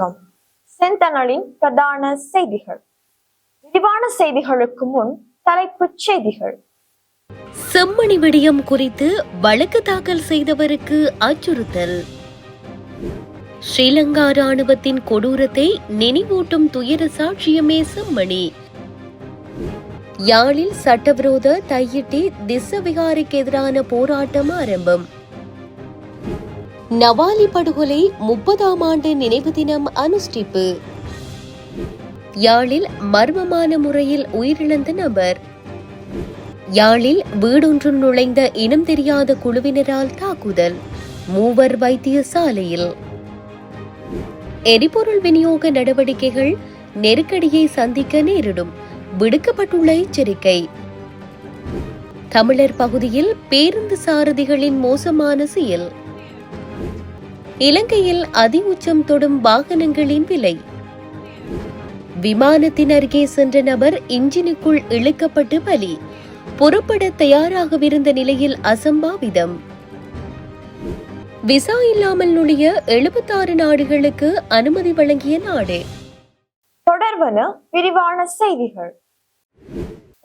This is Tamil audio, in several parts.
வணக்கம். செந்தணலின் பிரதான செய்திகள். விரிவான செய்திகளுக்கு முன் தலைப்புச் செய்திகள். செம்மணி விடயம் குறித்து வழக்கு தாக்கல் செய்தவருக்கு அச்சுறுத்தல். ஸ்ரீலங்கா ராணுவத்தின் கொடூரத்தை நினைவூட்டும் துயர சாட்சியமே செம்மணி. யாழில் சட்டவிரோத தையிட்டி திசவிகாரிக்கு எதிரான போராட்டம் ஆரம்பம். நவாலி படுகொலை முப்பதாம் ஆண்டு நினைவு தினம் அனுஷ்டிப்பு. யாழில் மர்மமான முறையில் உயிரிழந்த நபர். யாழில் வீடொன்று நுழைந்த இனம் தெரியாத குழுவினரால் தாக்குதல். மூவர் வைத்தியசாலையில். எரிபொருள் விநியோக நடவடிக்கைகள் நெருக்கடியை சந்திக்க நேரிடும். விடுக்கப்பட்டுள்ள எச்சரிக்கை. தமிழர் பகுதியில் பேருந்து சாரதிகளின் மோசமான செயல். இலங்கையில் அதி உச்சம் தொடும் வாகனங்களின் விலை. விமானத்தின் அருகே சென்ற நபர் இன்ஜினுக்குள் இழுக்கப்பட்டு பலி. புறப்பட தயாராகவிருந்த நிலையில் அசம்பாவிதம். விசா இல்லாமல் நுழைய எழுபத்தாறு நாடுகளுக்கு அனுமதி வழங்கிய நாடு. தொடர்வன விரிவான செய்திகள்.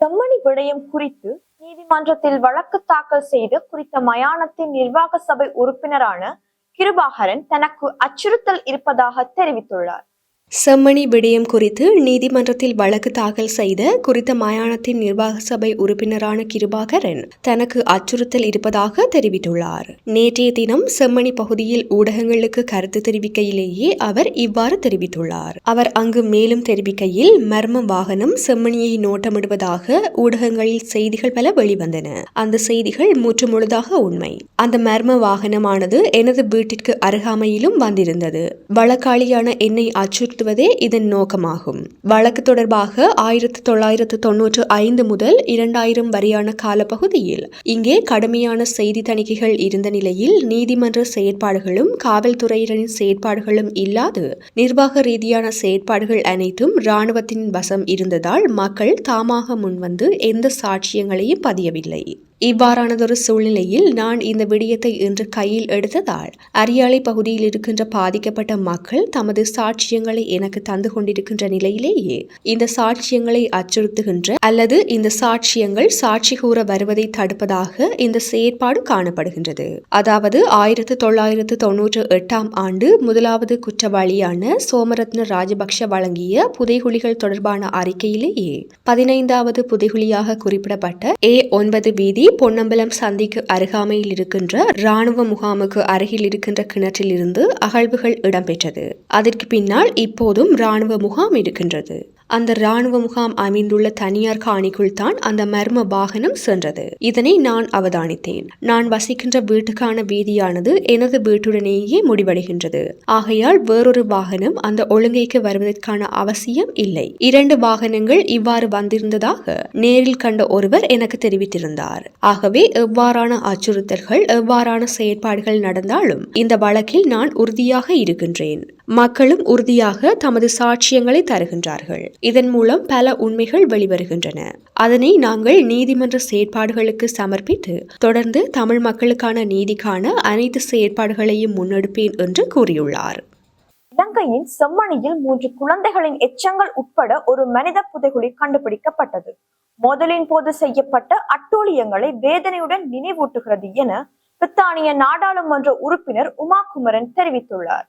கம்மணி விடயம் குறித்து நீதிமன்றத்தில் வழக்கு தாக்கல் செய்து குறித்த மயானத்தின் நிர்வாக சபை உறுப்பினரான கிருபாகரன் தனக்கு அச்சுறுத்தல் இருப்பதாக தெரிவித்துள்ளார். செம்மணி விடயம் குறித்து நீதிமன்றத்தில் வழக்கு தாக்கல் செய்த குறித்த மாயாணத்தின் நிர்வாக சபை உறுப்பினரான கிருபாகரன் தனக்கு அச்சுறுத்தல் இருப்பதாக தெரிவித்துள்ளார். நேற்றைய தினம் செம்மணி பகுதியில் ஊடகங்களுக்கு கருத்து தெரிவிக்கையிலேயே அவர் இவ்வாறு தெரிவித்துள்ளார். அவர் அங்கு மேலும் தெரிவிக்கையில் மர்ம வாகனம் செம்மணியை நோட்டமிடுவதாக ஊடகங்களில் செய்திகள் பல வெளிவந்தன. அந்த செய்திகள் முற்றுமுழுதாக உண்மை. அந்த மர்ம வாகனமானது எனது வீட்டிற்கு அருகாமையிலும் வந்திருந்தது. வழக்காளியான என்னை அச்சுறுத்துவதே இதன் நோக்கமாகும். வழக்கு தொடர்பாக ஆயிரத்து தொள்ளாயிரத்து தொன்னூற்று ஐந்து முதல் இரண்டாயிரம் வரையான காலப்பகுதியில் இங்கே கடுமையான செய்தி தணிக்கைகள் இருந்த நிலையில் நீதிமன்ற செயற்பாடுகளும் காவல்துறையினரின் செயற்பாடுகளும் இல்லாது நிர்வாக ரீதியான செயற்பாடுகள் அனைத்தும் இராணுவத்தின் வசம் இருந்ததால் மக்கள் தாமாக முன்வந்து எந்த சாட்சியங்களையும் பதியவில்லை. இவ்வாறானதொரு சூழ்நிலையில் நான் இந்த விடயத்தை இன்று கையில் எடுத்ததால் அரியாலை பகுதியில் இருக்கின்ற பாதிக்கப்பட்ட மக்கள் தமது சாட்சியங்களை எனக்கு தந்து கொண்டிருக்கின்ற நிலையிலேயே இந்த சாட்சியங்களை அச்சுறுத்துகின்ற அல்லது இந்த சாட்சியங்கள் சாட்சி கூற வருவதை தடுப்பதாக இந்த செயற்பாடு காணப்படுகின்றது. அதாவது ஆயிரத்து தொள்ளாயிரத்து தொன்னூற்று எட்டாம் ஆண்டு முதலாவது குற்றவாளியான சோமரத்ன ராஜபக்ஷ வழங்கிய புதைகுழிகள் தொடர்பான அறிக்கையிலேயே பதினைந்தாவது புதைகுழியாக குறிப்பிடப்பட்ட ஏ ஒன்பது வீதி பொன்னம்பலம் சந்திக்கு அருகாமையில் இருக்கின்ற ராணுவ முகாமுக்கு அருகில் இருக்கின்ற கிணற்றில் இருந்து அகழ்வுகள் இடம்பெற்றது. அதற்கு பின்னால் இப்போதும் ராணுவ முகாம் இருக்கின்றது. அந்த ராணுவ முகாம் அமைந்துள்ள தனியார் காணிக்குள் தான் அந்த மர்ம வாகனம் சென்றது. இதனை நான் அவதானித்தேன். நான் வசிக்கின்ற வீட்டுக்கான வீதியானது எனது வீட்டுடனேயே முடிவடைகின்றது. ஆகையால் வேறொரு வாகனம் அந்த ஒழுங்கைக்கு வருவதற்கான அவசியம் இல்லை. இரண்டு வாகனங்கள் இவ்வாறு வந்திருந்ததாக நேரில் கண்ட ஒருவர் எனக்கு தெரிவித்திருந்தார். ஆகவே எவ்வாறான அச்சுறுத்தல்கள் எவ்வாறான செயற்பாடுகள் நடந்தாலும் இந்த வழக்கில் நான் உறுதியாக இருக்கின்றேன். மக்களும் உறுதியாக தமது சாட்சியங்களை தருகின்றார்கள். இதன் மூலம் பல உண்மைகள் வெளிவருகின்றன. அதனை நாங்கள் நீதிமன்ற செயற்பாடுகளுக்கு சமர்ப்பித்து தொடர்ந்து தமிழ் மக்களுக்கான நீதிக்கான அனைத்து செயற்பாடுகளையும் முன்னெடுப்பேன் என்று கூறியுள்ளார். இலங்கையின் செம்மணியில் மூன்று குழந்தைகளின் எச்சங்கள் உட்பட ஒரு மனித புதைகுழி கண்டுபிடிக்கப்பட்டது. மோதலின் போது செய்யப்பட்ட அட்டூழியங்களை வேதனையுடன் நினைவூட்டுகிறது என பிரித்தானிய நாடாளுமன்ற உறுப்பினர் உமா குமரன் தெரிவித்துள்ளார்.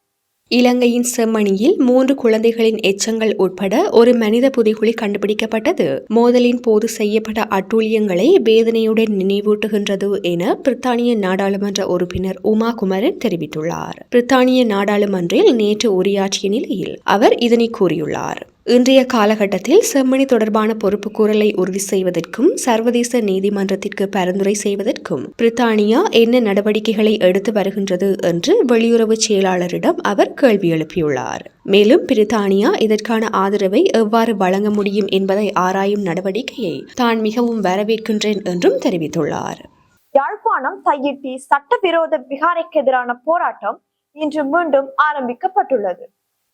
இலங்கையின் செம்மணியில் மூன்று குழந்தைகளின் எச்சங்கள் உட்பட ஒரு மனித புதைகுழி கண்டுபிடிக்கப்பட்டது. மோதலின் போது செய்யப்பட்ட அட்டூழியங்களை வேதனையுடன் நினைவூட்டுகின்றது என பிரித்தானிய நாடாளுமன்ற உறுப்பினர் உமா குமரன் தெரிவித்துள்ளார். பிரித்தானிய நாடாளுமன்றில் நேற்று உரையாற்றிய நிலையில் அவர் இதனை கூறியுள்ளார். இன்றைய காலகட்டத்தில் செம்மணி தொடர்பான பொறுப்புக்கூறலை உறுதி செய்வதற்கும் சர்வதேச நீதிமன்றத்திற்கு பரிந்துரை செய்வதற்கும் பிரித்தானியா என்ன நடவடிக்கைகளை எடுத்து வருகின்றது என்று வெளியுறவு செயலாளரிடம் அவர் கேள்வி எழுப்பியுள்ளார். மேலும் பிரித்தானியா இதற்கான ஆதரவை எவ்வாறு வழங்க முடியும் என்பதை ஆராயும் நடவடிக்கையை தான் மிகவும் வரவேற்கின்றேன் என்றும் தெரிவித்துள்ளார். யாழ்ப்பாணம் தையிட்டி சட்டவிரோத விகாரைக்கு எதிரான போராட்டம் இன்று மீண்டும் ஆரம்பிக்கப்பட்டுள்ளது.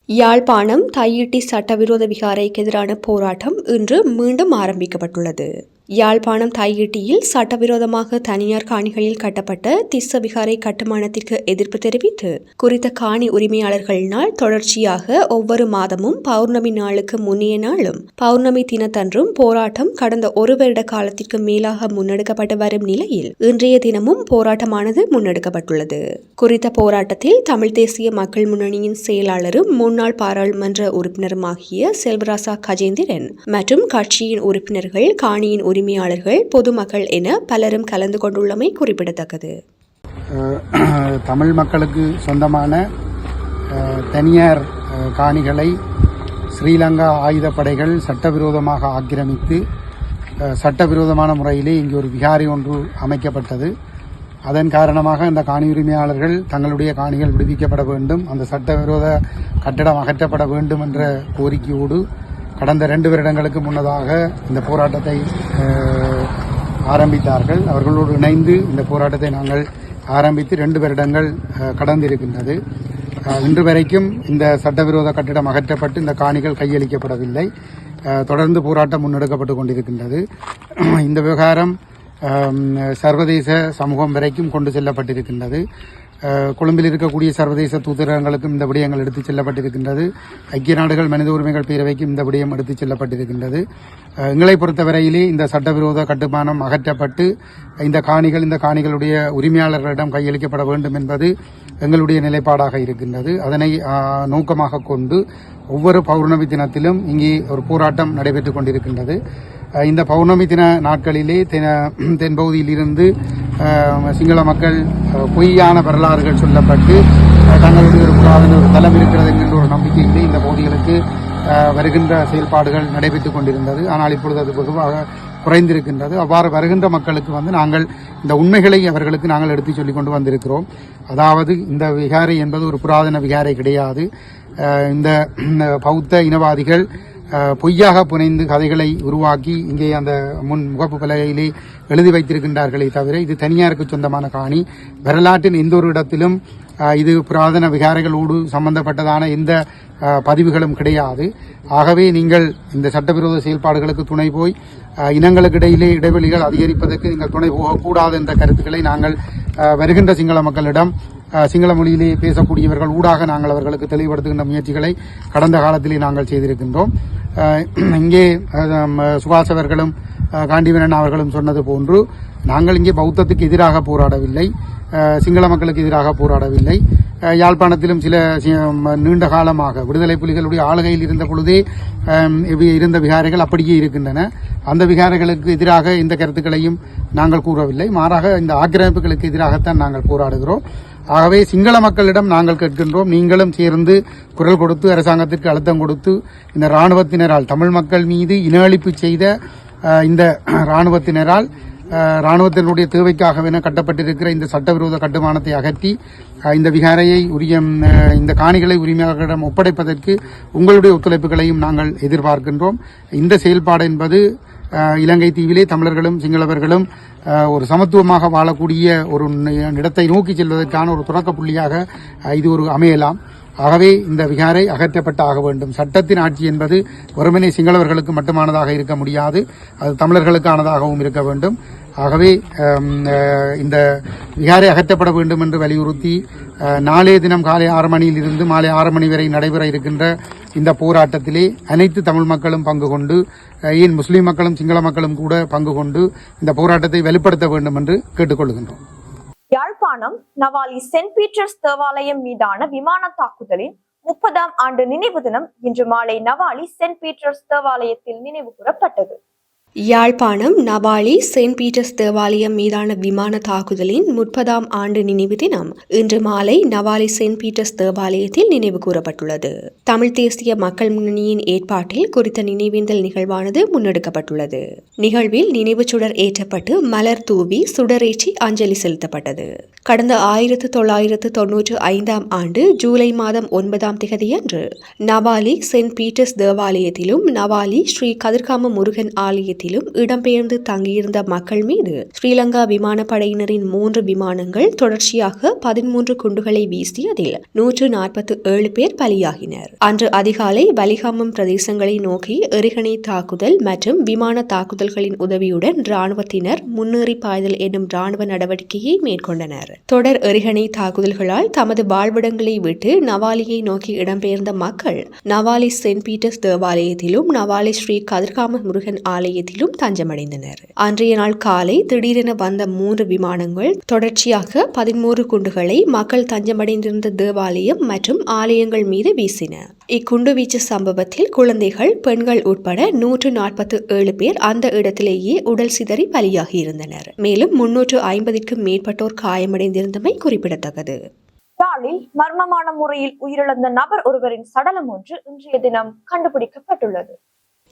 யாழ்ப்பாணம் தையிட்டி சட்டவிரோத விகாரைக்கு எதிரான போராட்டம் இன்று மீண்டும் ஆரம்பிக்கப்பட்டுள்ளது. யாழ்ப்பாணம் தாயிட்டியில் சட்டவிரோதமாக தனியார் காணிகளில் கட்டப்பட்ட திஸ்ஸ விகாரை கட்டுமானத்திற்கு எதிர்ப்பு தெரிவித்து குறித்த காணி உரிமையாளர்களினால் தொடர்ச்சியாக ஒவ்வொரு மாதமும் பௌர்ணமி நாளுக்கு முன்னைய நாளும் பௌர்ணமி தினத்தன்றும் போராட்டம் கடந்த ஒரு வருட காலத்திற்கு மேலாக முன்னெடுக்கப்பட்டு வரும் நிலையில் இன்றைய தினமும் போராட்டமானது முன்னெடுக்கப்பட்டுள்ளது. குறித்த போராட்டத்தில் தமிழ் தேசிய மக்கள் முன்னணியின் செயலாளரும் முன்னாள் பாராளுமன்ற உறுப்பினருமாகிய செல்வராசா கஜேந்திரன் மற்றும் கட்சியின் உறுப்பினர்கள் காணியின் உரிமையாளர்கள் பொதுமக்கள் என பலரும் கலந்து கொண்டுள்ளமை குறிப்பிடத்தக்கது. தமிழ் மக்களுக்கு சொந்தமான தனியார் காணிகளை ஸ்ரீலங்கா ஆயுதப்படைகள் சட்டவிரோதமாக ஆக்கிரமித்து சட்டவிரோதமான முறையிலே இங்கு ஒரு விகாரி ஒன்று அமைக்கப்பட்டது. அதன் காரணமாக இந்த காணி உரிமையாளர்கள் தங்களுடைய காணிகள் விடுவிக்கப்பட வேண்டும் அந்த சட்டவிரோத கட்டடம் அகற்றப்பட வேண்டும் என்ற கோரிக்கையோடு கடந்த ரெண்டு வருடங்களுக்கு முன்னதாக இந்த போராட்டத்தை ஆரம்பித்தார்கள். அவர்களோடு இணைந்து இந்த போராட்டத்தை நாங்கள் ஆரம்பித்து ரெண்டு வருடங்கள் கடந்திருக்கின்றது. இன்று வரைக்கும் இந்த சட்டவிரோத கட்டிடம் அகற்றப்பட்டு இந்த காணிகள் கையளிக்கப்படவில்லை. தொடர்ந்து போராட்டம் முன்னெடுக்கப்பட்டு கொண்டிருக்கின்றது. இந்த விவகாரம் சர்வதேச சமூகம் வரைக்கும் கொண்டு செல்லப்பட்டிருக்கின்றது. கொழும்பில் இருக்கக்கூடிய சர்வதேச தூதரகங்களுக்கும் இந்த விடயங்கள் எடுத்துச் செல்லப்பட்டிருக்கின்றது. ஐக்கிய நாடுகள் மனித உரிமைகள் பேரவைக்கும் இந்த விடயம் எடுத்துச் செல்லப்பட்டிருக்கின்றது. எங்களை பொறுத்தவரையிலே இந்த சட்டவிரோத கட்டுமானம் அகற்றப்பட்டு இந்த காணிகள் இந்த காணிகளுடைய உரிமையாளர்களிடம் கையளிக்கப்பட வேண்டும் என்பது எங்களுடைய நிலைப்பாடாக இருக்கின்றது. அதனை நோக்கமாக கொண்டு ஒவ்வொரு பௌர்ணமி தினத்திலும் இங்கே ஒரு போராட்டம் நடைபெற்றுக் கொண்டிருக்கின்றது. இந்த பௌர்ணமி தின நாட்களிலே தென- தென்பகுதியிலிருந்து சிங்கள மக்கள் பொய்யான வரலாறுகள் சொல்லப்பட்டு தங்களுடைய ஒரு புராதன ஒரு தலம் இருக்கிறது என்கின்ற ஒரு நம்பிக்கையிலே இந்த பகுதிகளுக்கு வருகின்ற செயல்பாடுகள் நடைபெற்றுக் கொண்டிருந்தது. ஆனால் இப்பொழுது அது பொதுவாக குறைந்திருக்கின்றது. அவ்வாறு வருகின்ற மக்களுக்கு வந்து நாங்கள் இந்த உண்மைகளை அவர்களுக்கு நாங்கள் எடுத்துச் சொல்லிக் கொண்டு வந்திருக்கிறோம். அதாவது இந்த விகாரை என்பது ஒரு புராதன விகாரை கிடையாது. இந்த பௌத்த இனவாதிகள் பொய்யாக புனைந்து கதைகளை உருவாக்கி இங்கே அந்த முன் முகப்பு பலகையிலே எழுதி வைத்திருக்கின்றார்களே தவிர இது தனியாருக்கு சொந்தமான காணி. வரலாற்றின் எந்த ஒரு இடத்திலும் இது புராதன விகாரைகளோடு சம்பந்தப்பட்டதான எந்த பதிவுகளும் கிடையாது. ஆகவே நீங்கள் இந்த சட்டவிரோத செயல்பாடுகளுக்கு துணை போய் இனங்களுக்கு இடையிலே இடைவெளிகள் அதிகரிப்பதற்கு நீங்கள் துணை போகக்கூடாது என்ற கருத்துக்களை நாங்கள் வருகின்ற சிங்கள மக்களிடம் சிங்கள மொழியிலே பேசக்கூடியவர்கள் ஊடாக நாங்கள் அவர்களுக்கு தெளிவுபடுத்துகின்ற முயற்சிகளை கடந்த காலத்திலே நாங்கள் செய்திருக்கின்றோம். இங்கே சுகாசவர்களும் ம, அவர்களும் காண்டிவீரன் அவர்களும் சொன்னது போன்று நாங்கள் இங்கே பௌத்தத்துக்கு எதிராக போராடவில்லை சிங்கள மக்களுக்கு எதிராக போராடவில்லை. யாழ்ப்பாணத்திலும் சில நீண்ட காலமாக விடுதலை புலிகளுடைய ஆளுகையில் இருந்த பொழுதே இருந்த விகாரைகள் அப்படியே இருக்கின்றன. அந்த விகாரைகளுக்கு எதிராக இந்த கருத்துக்களையும் நாங்கள் கூறவில்லை. மாறாக இந்த ஆக்கிரமிப்புகளுக்கு எதிராகத்தான் நாங்கள் போராடுகிறோம். ஆகவே சிங்கள மக்களிடம் நாங்கள் கேட்கின்றோம். நீங்களும் சேர்ந்து குரல் கொடுத்து அரசாங்கத்திற்கு அழுத்தம் கொடுத்து இந்த ராணுவத்தினரால் தமிழ் மக்கள் மீது இன அழிப்பு செய்த இந்த ராணுவத்தினரால் இராணுவத்தினுடைய தேவைக்காகவென கட்டப்பட்டிருக்கிற இந்த சட்டவிரோத கட்டுமானத்தை அகற்றி இந்த விகாரையை உரிய இந்த காணிகளை உரிமையாளர்களிடம் ஒப்படைப்பதற்கு உங்களுடைய ஒத்துழைப்புகளையும் நாங்கள் எதிர்பார்க்கின்றோம். இந்த செயல்பாடு என்பது இலங்கை தீவிலே தமிழர்களும் சிங்களவர்களும் ஒரு சமத்துவமாக வாழக்கூடிய ஒரு இடத்தை நோக்கி செல்வதற்கான ஒரு தொடக்க புள்ளியாக இது ஒரு அமையலாம். ஆகவே இந்த விகாரை அகற்றப்பட்டு ஆக வேண்டும். சட்டத்தின் ஆட்சி என்பது ஒருமனை சிங்களவர்களுக்கு மட்டுமானதாக இருக்க முடியாது. அது தமிழர்களுக்கானதாகவும் இருக்க வேண்டும். ஆகவே இந்த விகாரை அகற்றப்பட வேண்டும் என்று வலியுறுத்தி நாளைய தினம் காலை ஆறு மணியில் இருந்து மாலை ஆறு மணி வரை நடைபெற இருக்கின்ற இந்த போராட்டத்திலே அனைத்து தமிழ் மக்களும் பங்கு கொண்டு ஏன் முஸ்லீம் மக்களும் சிங்கள மக்களும் கூட பங்கு கொண்டு இந்த போராட்டத்தை வலுப்படுத்த வேண்டும் என்று கேட்டுக்கொள்கின்றோம். யாழ்ப்பாணம் நவாலி சென்ட் பீட்டர்ஸ் தேவாலயம் மீதான விமான தாக்குதலின் முப்பதாம் ஆண்டு நினைவு தினம் இன்று மாலை நவாலி சென்ட் பீட்டர்ஸ் தேவாலயத்தில் நினைவு கூறப்பட்டது. யாழ்ப்பாணம் நவாலி செயின்ட் பீட்டர்ஸ் தேவாலயம் மீதான விமான தாக்குதலின் முப்பதாம் ஆண்டு நினைவு தினம் இன்று மாலை நவாலி செயின்ட் பீட்டர்ஸ் தேவாலயத்தில் நினைவு கூறப்பட்டுள்ளது. தமிழ் தேசிய மக்கள் முன்னணியின் ஏற்பாட்டில் குறித்த நினைவேந்தல் நிகழ்வானது முன்னெடுக்கப்பட்டுள்ளது. நிகழ்வில் நினைவு சுடர் ஏற்றப்பட்டு மலர் தூவி சுடரேற்றி அஞ்சலி செலுத்தப்பட்டது. கடந்த ஆயிரத்து தொள்ளாயிரத்து தொன்னூற்று ஐந்தாம் ஆண்டு ஜூலை மாதம் ஒன்பதாம் திகதியன்று நவாலி செயின்ட் பீட்டர்ஸ் தேவாலயத்திலும் நவாலி ஸ்ரீ கதிர்காம முருகன் ஆலயத்திலும் இடம்பெயர்ந்து தங்கியிருந்த மக்கள் மீது ஸ்ரீலங்கா விமானப்படையினரின் மூன்று விமானங்கள் தொடர்ச்சியாக பதிமூன்று குண்டுகளை வீசியதில் நூற்று நாற்பத்து ஏழு பேர் பலியாகினர். அன்று அதிகாலை வலிகாமம் பிரதேசங்களை நோக்கி எரிகணை தாக்குதல் மற்றும் விமான தாக்குதல்களின் உதவியுடன் ராணுவத்தினர் முன்னேறி பாய்தல் என்னும் ராணுவ நடவடிக்கையை மேற்கொண்டனர். தொடர் எறிகணை தாக்குதல்களால் தமது வாழ்விடங்களை விட்டு நவாலியை நோக்கி இடம்பெயர்ந்த மக்கள் நவாலி செயின்ட் பீட்டர்ஸ் தேவாலயத்திலும் நவாலி ஸ்ரீ கதிர்காம முருகன் ஆலயத்திலும் தஞ்சமடைந்தனர். அன்றைய நாள் காலை திடீரென வந்த மூன்று விமானங்கள் தொடர்ச்சியாக பதிமூன்று குண்டுகளை மக்கள் தஞ்சமடைந்திருந்த தேவாலயம் மற்றும் ஆலயங்கள் மீது வீசின. இக்குண்டுவீச்சு சம்பவத்தில் குழந்தைகள் பெண்கள் உட்பட நூற்று நாற்பத்தி ஏழு பேர் அந்த இடத்திலேயே உடல் சிதறி பலியாகி இருந்தனர். மேலும் முன்னூற்று ஐம்பதிற்கும் மேற்பட்டோர் காயமடைந்திருந்தமை குறிப்பிடத்தக்கது. யாழில் மர்மமான முறையில் உயிரிழந்த நபர் ஒருவரின் சடலம் ஒன்று இன்றைய தினம் கண்டுபிடிக்கப்பட்டுள்ளது.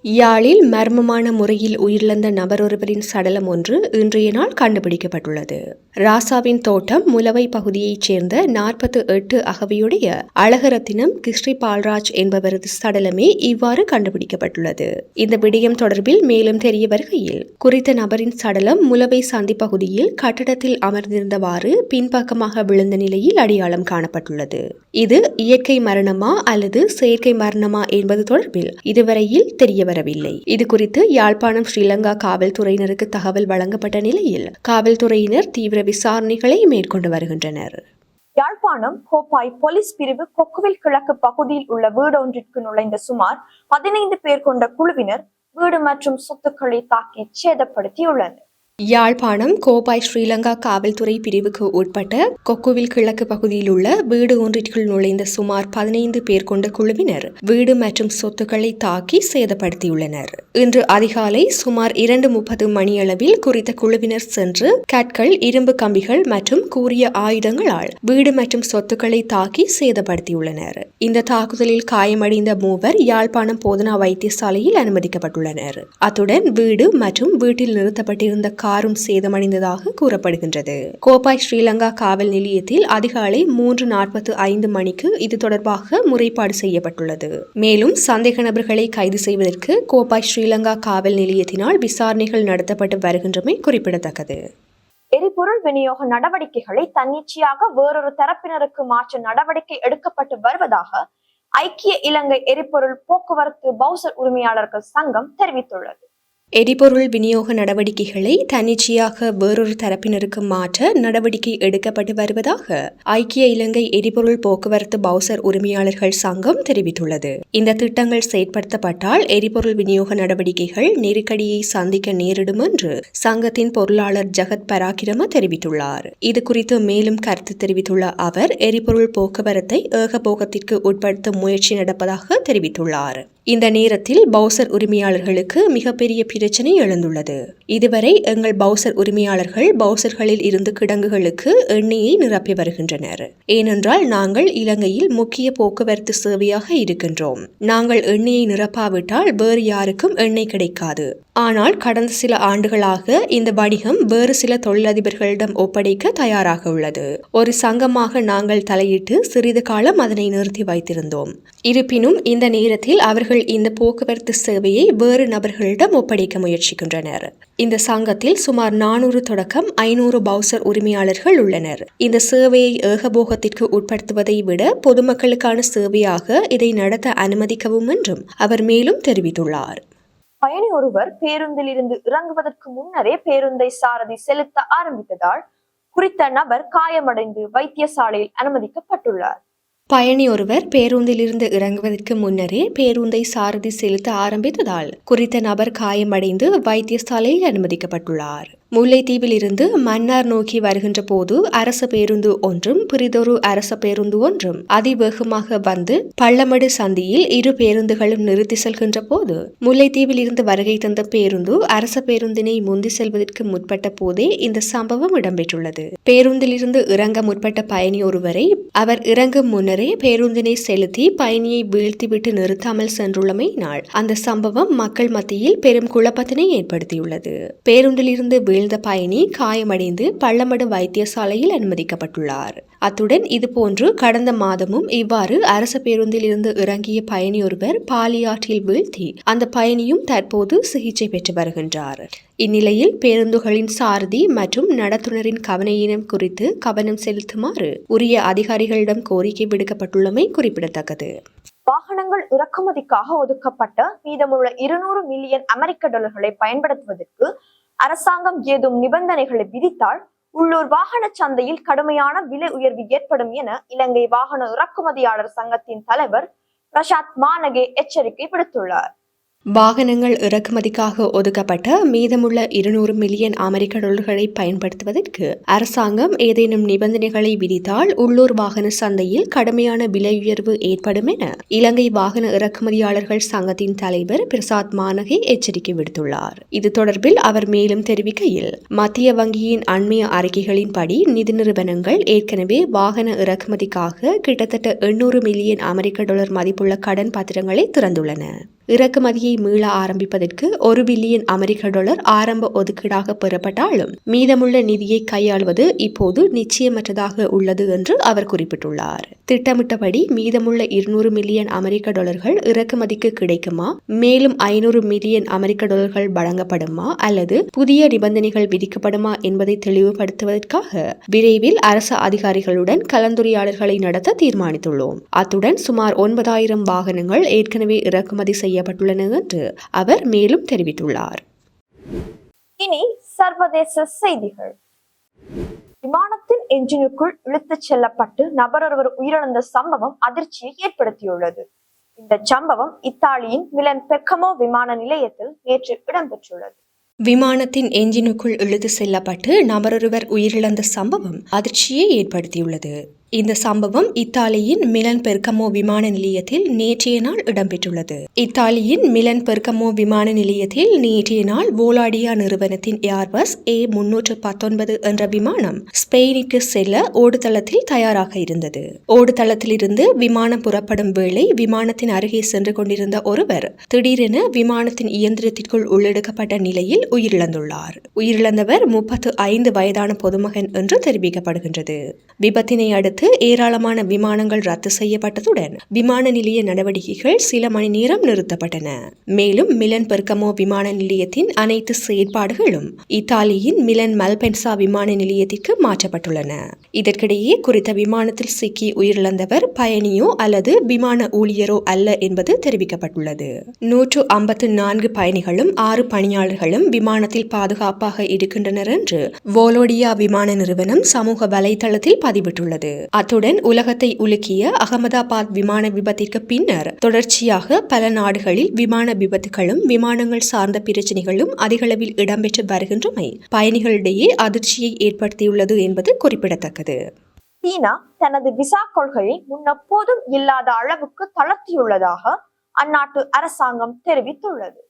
யாழில் மர்மமான முறையில் உயிரிழந்த நபரொருவரின் சடலம் ஒன்று இன்றைய நாள் கண்டுபிடிக்கப்பட்டுள்ளது. ராசாவின் தோட்டம் முலவை பகுதியைச் சேர்ந்த நாற்பத்தி எட்டு அகவையுடைய அழகரத்தினம் கிருஷ்ணி பால்ராஜ் என்பவரது சடலமே இவ்வாறு கண்டுபிடிக்கப்பட்டுள்ளது. இந்த விடயம் தொடர்பில் மேலும் தெரிய வருகையில் குறித்த நபரின் சடலம் முலவை சந்தி பகுதியில் கட்டடத்தில் அமர்ந்திருந்தவாறு பின்பக்கமாக விழுந்த நிலையில் அடையாளம் காணப்பட்டுள்ளது. இது இயற்கை மரணமா அல்லது செயற்கை மரணமா என்பது தொடர்பில் இதுவரையில் தெரியவரவில்லை. இது குறித்து யாழ்ப்பாணம் ஸ்ரீலங்கா காவல்துறையினருக்கு தகவல் வழங்கப்பட்ட நிலையில் காவல்துறையினர் தீவிர விசாரணைகளை மேற்கொண்டு வருகின்றனர். யாழ்ப்பாணம் கோப்பாய் போலீஸ் பிரிவு கொக்குவில் கிழக்கு பகுதியில் உள்ள வீடொன்றிற்கு நுழைந்த சுமார் பதினைந்து பேர் கொண்ட குழுவினர் வீடு மற்றும் சொத்துக்களை தாக்கி சேதப்படுத்தியுள்ளனர். யாழ்ப்பாணம் கோபாய் ஸ்ரீலங்கா காவல்துறை பிரிவுக்கு உட்பட்ட கொக்குவில் கிழக்கு பகுதியில் உள்ள வீடு ஒன்றிற்குள் நுழைந்த சுமார் பதினைந்து பேர் கொண்ட குழுவினர் வீடு மற்றும் சொத்துக்களை தாக்கி சேதப்படுத்தியுள்ளனர். இன்று அதிகாலை சுமார் இரண்டு முப்பது மணியளவில் குறித்த குழுவினர் சென்று கற்கள் இரும்பு கம்பிகள் மற்றும் கூறிய ஆயுதங்களால் வீடு மற்றும் சொத்துக்களை தாக்கி சேதப்படுத்தியுள்ளனர். இந்த தாக்குதலில் காயமடைந்த மூவர் யாழ்ப்பாணம் போதனா வைத்தியசாலையில் அனுமதிக்கப்பட்டுள்ளனர். அத்துடன் வீடு மற்றும் வீட்டில் நிறுத்தப்பட்டிருந்த காரும் சேதமடைந்ததாக கூறப்படுகின்றது. கோப்பாய் ஸ்ரீலங்கா காவல் நிலையத்தில் அதிகாலை மூன்று நாற்பத்து ஐந்து மணிக்கு இது தொடர்பாக முறைப்பாடு செய்யப்பட்டுள்ளது. மேலும் சந்தேக நபர்களை கைது செய்வதற்கு கோப்பாய் ஸ்ரீலங்கா காவல் நிலையத்தினால் விசாரணைகள் நடத்தப்பட்டு வருகின்றமை குறிப்பிடத்தக்கது. எரிபொருள் விநியோக நடவடிக்கைகளை தன்னிச்சையாக வேறொரு தரப்பினருக்கு மாற்ற நடவடிக்கை எடுக்கப்பட்டு வருவதாக ஐக்கிய இலங்கை எரிபொருள் போக்குவரத்து பவுசர் உரிமையாளர்கள் சங்கம் தெரிவித்துள்ளது. எரிபொருள் விநியோக நடவடிக்கைகளை தன்னிச்சையாக வேறொரு தரப்பினருக்கு மாற்ற நடவடிக்கை எடுக்கப்பட்டு வருவதாக ஐக்கிய இலங்கை எரிபொருள் போக்குவரத்து பவுசர் உரிமையாளர்கள் சங்கம் தெரிவித்துள்ளது. இந்த திட்டங்கள் செயற்படுத்தப்பட்டால் எரிபொருள் விநியோக நடவடிக்கைகள் நெருக்கடியை சந்திக்க நேரிடும் என்று சங்கத்தின் பொருளாளர் ஜெகத் பராக்கிரம தெரிவித்துள்ளார். இது குறித்து மேலும் கருத்து தெரிவித்துள்ள அவர் எரிபொருள் போக்குவரத்தை ஏகபோகத்திற்கு உட்படுத்த முயற்சி நடப்பதாக தெரிவித்துள்ளார். இந்த நேரத்தில் பவுசர் உரிமையாளர்களுக்கு மிகப்பெரிய பிரச்சனை எழுந்துள்ளது. இதுவரை எங்கள் பவுசர் உரிமையாளர்கள் பவுசர்களில் இருந்து கிடங்குகளுக்கு எண்ணெயை நிரப்பி வருகின்றனர். ஏனென்றால் நாங்கள் இலங்கையில் முக்கிய போக்குவரத்து சேவையாக இருக்கின்றோம். நாங்கள் எண்ணெயை நிரப்பாவிட்டால் வேறு யாருக்கும் எண்ணெய் கிடைக்காது. ஆனால் கடந்த சில ஆண்டுகளாக இந்த வணிகம் வேறு சில தொழிலதிபர்களிடம் ஒப்படைக்க தயாராக உள்ளது. ஒரு சங்கமாக நாங்கள் தலையிட்டு சிறிது காலம் அதனை நிறுத்தி வைத்திருந்தோம். இருப்பினும் இந்த நேரத்தில் அவர்கள் இந்த போக்குவரத்து சேவையை வேறு நபர்களிடம் ஒப்படைக்க முயற்சிக்கின்றனர். இந்த சங்கத்தில் சுமார் நானூறு தொடக்கம் ஐநூறு பவுசர் உரிமையாளர்கள் உள்ளனர். இந்த சேவையை ஏகபோகத்திற்கு உட்படுத்துவதை விட பொதுமக்களுக்கான சேவையாக இதை நடத்த அனுமதிக்கவும் என்றும் அவர் மேலும் தெரிவித்துள்ளார். பயணி ஒருவர் பேருந்தில் இருந்து இறங்குவதற்கு முன்னரே பேருந்தை சாரதி செலுத்த ஆரம்பித்ததால் குறித்த நபர் காயமடைந்து வைத்தியசாலையில் அனுமதிக்கப்பட்டுள்ளார். பயணி ஒருவர் பேருந்திலிருந்து இறங்குவதற்கு முன்னரே பேருந்தை சாரதி செலுத்த ஆரம்பித்ததால் குறித்த நபர் காயமடைந்து வைத்தியசாலையில் அனுமதிக்கப்பட்டுள்ளார். முல்லைத்தீவில் இருந்து மன்னார் நோக்கி வருகின்ற போது அரச பேருந்து ஒன்றும் பிரிதொரு அரச பேருந்து ஒன்றும் அதிவேகமாக வந்து பள்ளமடு சந்தியில் இரு பேருந்துகளும் நிறுத்தி செல்கின்ற போது முல்லைத்தீவில் இருந்து வருகை தந்த பேருந்து அரச பேருந்தினை முந்தி செல்வதற்கு முற்பட்ட போதே இந்த சம்பவம் இடம்பெற்றுள்ளது. பேருந்திலிருந்து இறங்க முற்பட்ட பயணி ஒருவரை அவர் இறங்கும் முன்னரே பேருந்தினை செலுத்தி பயணியை வீழ்த்திவிட்டு நிறுத்தாமல் சென்றுள்ளமையினால் அந்த சம்பவம் மக்கள் மத்தியில் பெரும் குழப்பத்தினை ஏற்படுத்தியுள்ளது. பேருந்திலிருந்து வீழ் வீழ்ந்த பயணி காயமடைந்து பள்ளமடு வைத்தியசாலையில் அனுமதிக்கப்பட்டுள்ளார். அத்துடன் இதுபோன்று கடந்த மாதமும் இவ்வாறு அரசு பேருந்தில் இருந்து இறங்கிய பயணி ஒருவர் பாலியாற்றில் வீழ்த்தி அந்த பயணியும் தற்போது சிகிச்சை பெற்று வருகின்றார். இந்நிலையில் பேருந்துகளின் சாரதி மற்றும் நடத்துனரின் கவனையினம் குறித்து கவனம் செலுத்துமாறு உரிய அதிகாரிகளிடம் கோரிக்கை விடுக்கப்பட்டுள்ளமை குறிப்பிடத்தக்கது. வாகனங்கள் இறக்குமதிக்காக ஒதுக்கப்பட்ட மீதமுள்ள இருநூறு மில்லியன் அமெரிக்க டாலர்களை பயன்படுத்துவதற்கு அரசாங்கம் ஏதும் நிபந்தனைகளை விதித்தால் உள்ளூர் வாகன சந்தையில் கடுமையான விலை உயர்வு ஏற்படும் என இலங்கை வாகன இறக்குமதியாளர் சங்கத்தின் தலைவர் பிரசாத் மானகே எச்சரிக்கை விடுத்துள்ளார். வாகனங்கள் இறக்குமதிக்காக ஒதுக்கப்பட்ட மீதமுள்ள இருநூறு மில்லியன் அமெரிக்க டாலர்களை பயன்படுத்துவதற்கு அரசாங்கம் ஏதேனும் நிபந்தனைகளை விதித்தால் உள்ளூர் வாகன சந்தையில் கடுமையான விலை உயர்வு ஏற்படும் என இலங்கை வாகன இறக்குமதியாளர்கள் சங்கத்தின் தலைவர் பிரசாத் மானகை எச்சரிக்கை விடுத்துள்ளார். இது தொடர்பில் அவர் மேலும் தெரிவிக்கையில் மத்திய வங்கியின் அண்மைய அறிக்கைகளின்படி நிதி நிறுவனங்கள் ஏற்கனவே வாகன இறக்குமதிக்காக கிட்டத்தட்ட எண்ணூறு மில்லியன் அமெரிக்க டாலர் மதிப்புள்ள கடன் பத்திரங்களை திறந்துள்ளன. இறக்குமதியை மீள ஆரம்பிப்பதற்கு ஒரு பில்லியன் அமெரிக்க டாலர் ஆரம்ப ஒதுக்கீடாக பெறப்பட்டாலும் மீதமுள்ள நிதியை கையாள்வது இப்போது நிச்சயமற்றதாக உள்ளது என்று அவர் குறிப்பிட்டுள்ளார். திட்டமிட்டபடி மீதமுள்ள இருநூறு மில்லியன் அமெரிக்க டாலர்கள் இறக்குமதிக்கு கிடைக்குமா? மேலும் ஐநூறு மில்லியன் அமெரிக்க டாலர்கள் வழங்கப்படுமா? அல்லது புதிய நிபந்தனைகள் விதிக்கப்படுமா என்பதை தெளிவுபடுத்துவதற்காக விரைவில் அரசு அதிகாரிகளுடன் கலந்துரையாடல்களை நடத்த தீர்மானித்துள்ளோம். அத்துடன் சுமார் ஒன்பதாயிரம் வாகனங்கள் ஏற்கனவே இறக்குமதி செய்யப்பட்டுள்ளன என்று அவர் மேலும் தெரிவித்துள்ளார். இனி சர்வதேச செய்திகள். விமானத்தின் என்ஜினுக்குள் இழுத்துச் செல்லப்பட்டு நபரொருவர் உயிரிழந்த சம்பவம் அதிர்ச்சியை ஏற்படுத்தியுள்ளது. இந்த சம்பவம் இத்தாலியின் மிலன் பெக்கமோ விமான நிலையத்தில் நேற்று இடம்பெற்றுள்ளது. விமானத்தின் என்ஜினுக்குள் இழுத்து செல்லப்பட்டு நபரொருவர் உயிரிழந்த சம்பவம் அதிர்ச்சியை ஏற்படுத்தியுள்ளது. இந்த சம்பவம் இத்தாலியின் மிலன் பெர்கமோ விமான நிலையத்தில் நேற்றைய நாள் இடம்பெற்றுள்ளது. இத்தாலியின் மிலன் பெர்கமோ விமான நிலையத்தில் நேற்றைய நாள் வோலாடியா நிறுவனத்தின் ஏர்பஸ் ஏ முன்னூற்று பத்தொன்பது என்ற விமானம் ஸ்பெயினுக்கு செல்ல ஓடுதளத்தில் தயாராக இருந்தது. ஓடுதளத்திலிருந்து விமானம் புறப்படும் வேளை விமானத்தின் அருகே சென்று கொண்டிருந்த ஒருவர் திடீரென விமானத்தின் இயந்திரத்திற்குள் உள்ளெடுக்கப்பட்ட நிலையில் உயிரிழந்துள்ளார். உயிரிழந்தவர் முப்பத்து ஐந்து வயதான பொதுமகன் என்று தெரிவிக்கப்படுகின்றது. விபத்தினை அடுத்து ஏராளமான விமானங்கள் ரத்து செய்யப்பட்டதுடன் விமான நிலைய நடவடிக்கைகள் சில மணி நேரம் நிறுத்தப்பட்டன. மேலும் மிலன் பெர்கமோ விமான நிலையத்தின் அனைத்து செயற்பாடுகளும் இத்தாலியின் மிலன் மல்பென்சா விமான நிலையத்திற்கு மாற்றப்பட்டுள்ளன. இதற்கிடையே குறித்த விமானத்தில் சிக்கி உயிரிழந்தவர் பயணியோ அல்லது விமான ஊழியரோ அல்ல என்பது தெரிவிக்கப்பட்டுள்ளது. நூற்று ஐம்பத்து நான்கு பயணிகளும் ஆறு பணியாளர்களும் விமானத்தில் பாதுகாப்பாக இருக்கின்றனர் என்று வோலோடியா விமான நிறுவனம் சமூக வலைதளத்தில் பதிவிட்டுள்ளது. அத்துடன் உலகத்தை உலுக்கிய அகமதாபாத் விமான விபத்திற்கு பின்னர் தொடர்ச்சியாக பல நாடுகளில் விமான விபத்துகளும் விமானங்கள் சார்ந்த பிரச்சனைகளும் அதிகளவில் இடம்பெற்று வருகின்றமை பயணிகளிடையே அதிர்ச்சியை ஏற்படுத்தியுள்ளது என்பது குறிப்பிடத்தக்கது. சீனா தனது விசா கொள்கையை முன்னெப்போதும் இல்லாத அளவுக்கு தளர்த்தியுள்ளதாக அந்நாட்டு அரசாங்கம் தெரிவித்துள்ளது.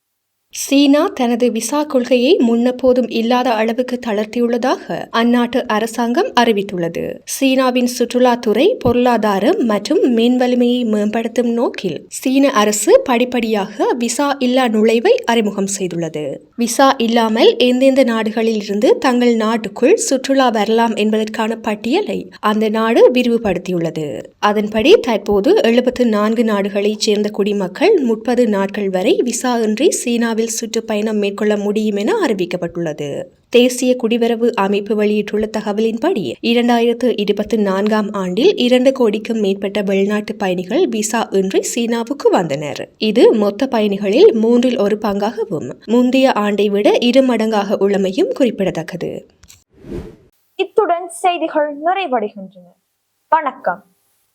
சீனா தனது விசா கொள்கையை முன்னெப்போதும் இல்லாத அளவுக்கு தளர்த்தியுள்ளதாக அந்நாட்டு அரசாங்கம் அறிவித்துள்ளது. சீனாவின் சுற்றுலாத்துறை பொருளாதாரம் மற்றும் மீன் வலிமையை மேம்படுத்தும் நோக்கில் சீன அரசு படிப்படியாக விசா இல்லா நுழைவை அறிமுகம் செய்துள்ளது. விசா இல்லாமல் எந்தெந்த நாடுகளில் இருந்து தங்கள் நாட்டுக்குள் சுற்றுலா வரலாம் என்பதற்கான பட்டியலை அந்த நாடு விரிவுபடுத்தியுள்ளது. அதன்படி தற்போது எழுபத்து நான்கு நாடுகளைச் சேர்ந்த குடிமக்கள் முப்பது நாட்கள் வரை விசா இன்றி சீனாவில் இந்தியாவில் சுற்றுப்பயணம் மேற்கொள்ள முடியும் என அறிவிக்கப்பட்டுள்ளது. தேசிய குடிவரவு அமைப்பு வெளியிட்டுள்ள தகவலின்படி இரண்டாயிரத்து இருபத்தி நான்காம் ஆண்டில் இரண்டு கோடிக்கும் மேற்பட்ட வெளிநாட்டு பயணிகள் விசா இன்றி சீனாவுக்கு வந்தனர். இது மொத்த பயணிகளில் மூன்றில் ஒரு பங்காகவும் முந்தைய ஆண்டை விட இரு மடங்காக உள்ளமையும் குறிப்பிடத்தக்கது. இத்துடன் செய்திகள் நிறைவடைகின்றன. வணக்கம்.